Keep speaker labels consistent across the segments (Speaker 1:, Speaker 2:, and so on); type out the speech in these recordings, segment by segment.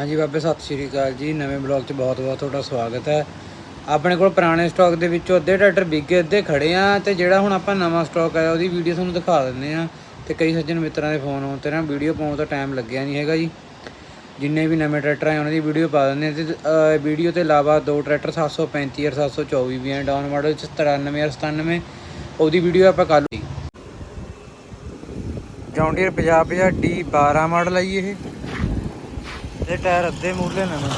Speaker 1: ਹਾਂਜੀ ਬਾਬੇ, ਸਤਿ ਸ਼੍ਰੀ ਅਕਾਲ ਜੀ। ਨਵੇਂ ਬਲੌਗ 'ਚ ਬਹੁਤ-ਬਹੁਤ ਤੁਹਾਡਾ ਸਵਾਗਤ ਹੈ। ਆਪਣੇ ਕੋਲ ਪੁਰਾਣੇ ਸਟਾਕ ਦੇ ਵਿੱਚੋਂ ਅੱਧੇ ਟਰੈਕਟਰ ਵਿਕੇ ਅੱਧੇ ਖੜੇ ਆ ਤੇ ਜਿਹੜਾ ਹੁਣ ਆਪਾਂ ਨਵਾਂ ਸਟਾਕ ਆਇਆ ਉਹਦੀ ਵੀਡੀਓ ਤੁਹਾਨੂੰ ਦਿਖਾ ਦਿੰਦੇ ਆ। ਤੇ ਕਈ ਸੱਜਣ ਮਿੱਤਰਾਂ ਦੇ ਫੋਨ ਆਉਣ ਤੇ ਨਾ ਵੀਡੀਓ ਪਾਉਣ ਦਾ ਟਾਈਮ ਲੱਗਿਆ ਨਹੀਂ ਹੈਗਾ ਜੀ। ਜਿੰਨੇ ਵੀ ਨਵੇਂ ਟਰੈਕਟਰ ਆਏ ਉਹਨਾਂ ਦੀ ਵੀਡੀਓ ਪਾ ਦਿੰਦੇ ਆ। ਤੇ ਵੀਡੀਓ ਤੇ ਇਲਾਵਾ ਦੋ ਟਰੈਕਟਰ 735 ਔਰ 724 ਵੀ ਆ, ਡਾਊਨ ਮਾਡਲ 'ਚ 93 ਔਰ 97 ਉਹਦੀ ਵੀਡੀਓ ਆਪਾਂ ਕੱਲ ਲਈ ਜੌਂਡੀਅਰ 50 50 ਡੀ 12 ਮਾਡਲ ਆ ਇਹ। ਇਹ ਟਾਇਰ ਅੱਧੇ ਮੂਰਲੇ ਨਵੇਂ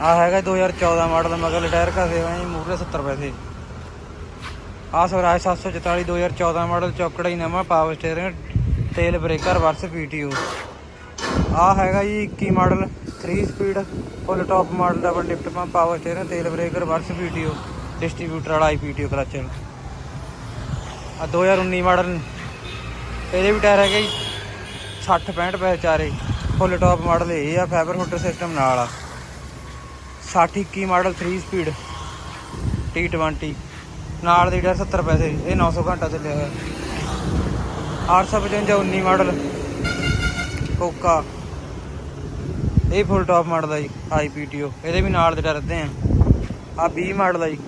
Speaker 1: ਆ ਹੈਗਾ 2014 ਮਾਡਲ, ਮਗਰ ਟਾਇਰ ਘਸੇ ਹੋਏ ਜੀ ਮੂਰਲੇ 70 ਪੈਸੇ ਆ ਸਵਰਾਜ 744 2014 ਮਾਡਲ, ਚੌਕੜਾ ਹੀ ਨਵਾਂ ਪਾਵਰ ਸਟੀਅਰਿੰਗ ਤੇਲ ਬ੍ਰੇਕਰ ਵਰਸ ਪੀਟੀਓ ਆ ਹੈਗਾ ਜੀ 21 model 3 speed full top model double lift pump power steering ਤੇਲ ਬ੍ਰੇਕਰ ਵਰਸ ਪੀਟੀਓ ਡਿਸਟ੍ਰੀਬਿਊਟਰ ਵਾਲਾ ਆਈਪੀਟੀਓ ਕਲਚ ਆ 2019 ਮਾਡਲ, ਇਹਦੇ ਵੀ ਟਾਇਰ ਹੈਗੇ ਜੀ 60 65 ਪੈਸੇ ਚਾਰੇ। ਫੁੱਲ ਟਾਪ ਮਾਡਲ ਇਹ ਆ ਫਾਈਬਰ ਹੁੱਡਰ ਸਿਸਟਮ ਨਾਲ ਆ। 60 21 ਮਾਡਲ 3 ਸਪੀਡ T20 ਨਾਲ ਦੇ ਟਾਇਰ 70 ਪੈਸੇ, ਇਹ 900 ਘੰਟਾ ਚੱਲਿਆ ਹੋਇਆ। 855 19 ਮਾਡਲ, ਕੋਕਾ। ਇਹ ਫੁੱਲ ਟਾਪ ਮਾਡਲ ਆ ਜੀ ਆਈਪੀਟੀਓ ਇਹਦੇ ਵੀ ਨਾਲ ਦੇ ਡਰਦੇ ਅੱਧੇ ਆ। ਆ 20 ਮਾਡਲ ਆ ਜੀ,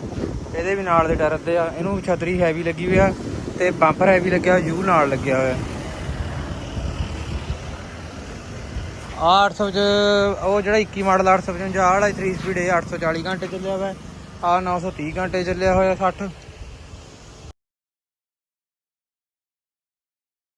Speaker 1: ਇਹਦੇ ਵੀ ਨਾਲ ਦੇ ਡਰਦੇ ਆ। ਇਹਨੂੰ ਛਤਰੀ ਹੈਵੀ ਲੱਗੀ ਹੋਈ ਆ ਤੇ ਬੰਪਰ ਹੈਵੀ ਲੱਗਿਆ ਯੂ ਨਾਲ ਲੱਗਿਆ ਹੋਇਆ ਆ 800 ਚ, ਉਹ ਜਿਹੜਾ 21 ਮਾਡਲ 855 ਆਹ ਵਾਲਾ 3 ਸਪੀਡ ਇਹ 840 ਘੰਟੇ ਚੱਲਿਆ ਹੋਇਆ ਆ 930 ਘੰਟੇ ਚੱਲਿਆ ਹੋਇਆ 60